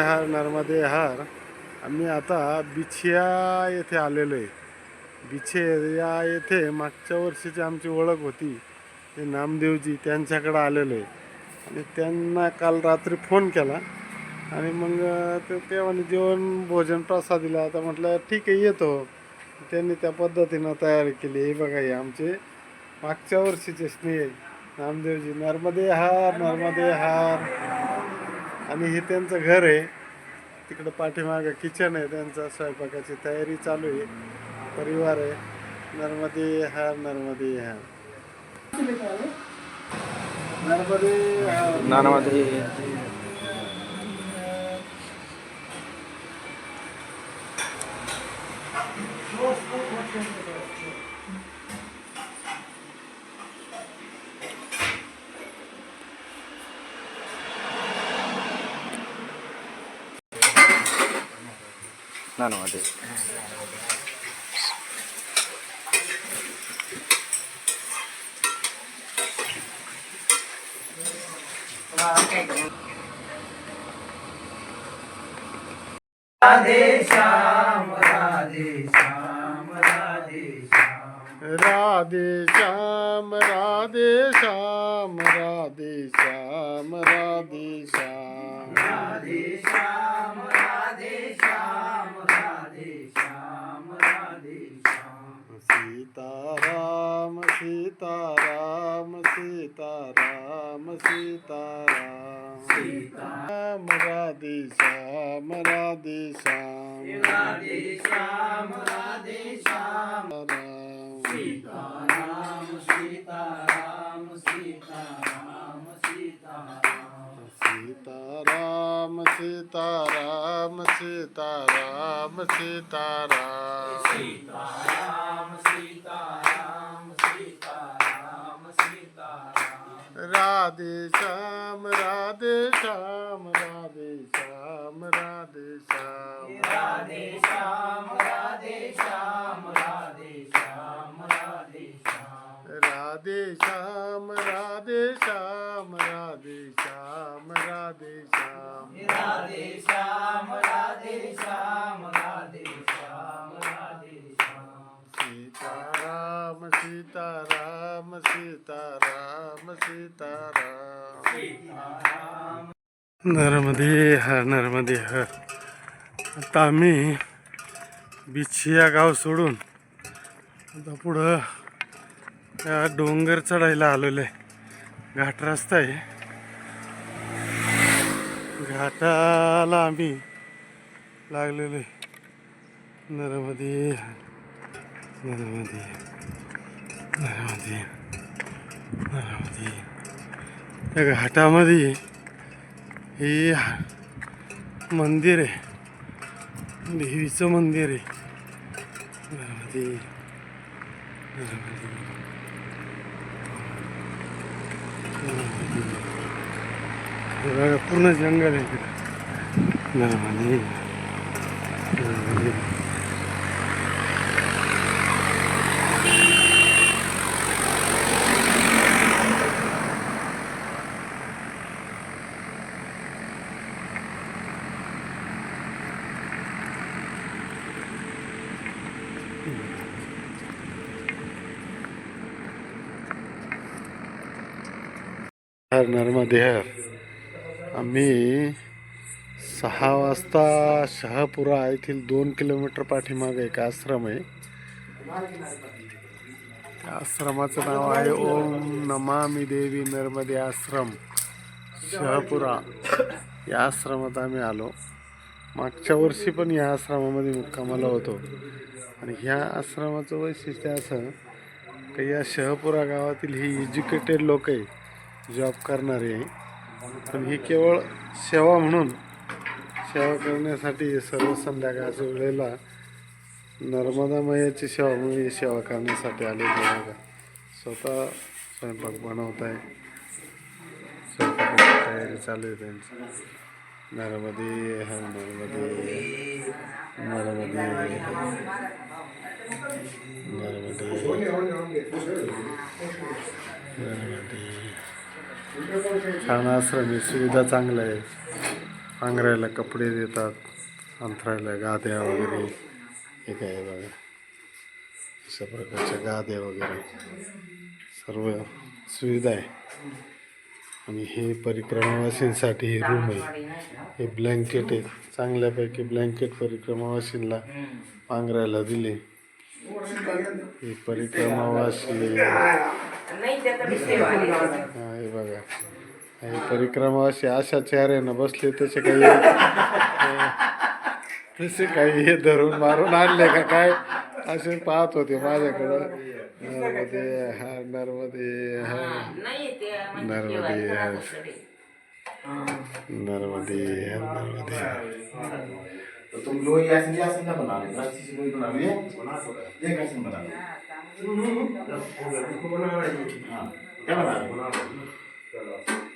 हार नर्मदे हार. आम्ही आता बिछिया येथे आलेलो आहे. बिछिया येथे मागच्या वर्षीची आमची ओळख होती. ते नामदेवजी त्यांच्याकडं आलेलो आहे. आणि त्यांना काल रात्री फोन केला. आणि मग ते तेव्हा जेवण भोजन प्रसाद दिला. आता म्हटलं ठीक आहे येतो. त्यांनी त्या पद्धतीनं तयारी केली. हे बघा हे आमचे मागच्या वर्षीचे स्नेह नामदेवजी नर्मदे हार नर्मदे हार. आणि हे त्यांचं घर आहे. तिकडं पाठीमागं किचन आहे. त्यांचा स्वयंपाकाची तयारी चालू आहे. परिवार आहे. नर्मदे हार नर्मदे हार. नर्मदे ನಾನು ಅದೇ ರಾಧೆ ಶ್ಯಾಮ ರಾಧೆ ಶ್ಯಾಮ ರಾಧೆ ಶ್ಯಾಮ ರಾಧೆ ಶ್ಯಾಮ ರಾಧೆ ಶ್ಯಾಮ ರಾಧೆ ಶ್ಯಾಮ ರಾಧೆ ಶ್ಯಾಮ ರಾಧೆ ಶ್ಯಾಮ सीताराम सीताराम सीताराम सीताराम श्याम राधे श्याम राधे श्याम राम રામ સીતા રામ સીતા રામ સીતા, રામ. રાધે શ્યામ રાધે શ્યામ રાધે શ્યામ રાધે શ્યામ. રાધે શ્યામ રાધે શ્યામ. રાધે શ્યામ રાધે શ્યામ રાધે શ્યામ રાધે શ્યામ सीताराम सीताराम सीताराम सीताराम। नर्मदे हर नर्मदे हर आता आम्ही बिछिया गाव सोडून आता पुढं या डोंगर चढायला आलेलो आहे. घाट रस्ता आहे. घाटाला आम्ही लागलेलो आहे. नर्मदे Нарводи. नारावधी नारावधी त्या घाटामध्ये हे मंदिर आहे देवीचं मंदिर आहे पूर्ण जंगल आहे तिथं नारावधी नारावधी हर नर्मदे हर आम्ही सहा वाजता शहापुरा येथील दोन किलोमीटर पाठीमागे एक आश्रम आहे. त्या आश्रमाचं नाव आहे ओम नमामी देवी नर्मदे आश्रम शहापुरा. या आश्रमात आम्ही आलो. मागच्या वर्षी पण या आश्रमामध्ये मुक्कामाला होतो. आणि ह्या आश्रमाचं वैशिष्ट्य असं की या शहपुरा गावातील ही एज्युकेटेड लोक आहे. जॉब करणारे पण ही केवळ सेवा म्हणून सेवा करण्यासाठी सर्व संध्याकाळच्या वेळेला नर्मदा मैयाची सेवा म्हणून ही सेवा करण्यासाठी आलेली बघा. स्वतः स्वयंपाक बनवत आहे स्वयंपाकाची तयारी चालू आहे त्यांची. नर्मदे हर नर्मदे नर्मदे नर्मदे नर्मदे छान आश्रम आहे सुविधा चांगल्या आहे आंघरायला कपडे देतात अंथरायला गाद्या वगैरे. हे काय आहे बघा. अशा प्रकारच्या गाद्या वगैरे. सर्व सुविधा आहे. आणि हे परिक्रमावासींसाठी हे रूम आहे. हे ब्लँकेट आहे. चांगल्यापैकी ब्लँकेट परिक्रमावासींना पांघरायला दिले. हे परिक्रमावासी. नाही त्याचा विषय वाढेल. हा, बघा. हे परिक्रमावासी अशा चेहऱ्यानं बसले तसे काही तसे काही हे धरून मारून आणले का काय? असे पाहत होते माझ्याकडं. नर्मदे हा नर्मदे हा. नाही ते म्हणजे नर्मदे हा. नर्मदे हा. नर्मदे तो तुम लोई ऐसे नहीं ऐसे ना बना ले रस्सी से लोई बना ले ये कैसे बना ले हाँ क्या बना ले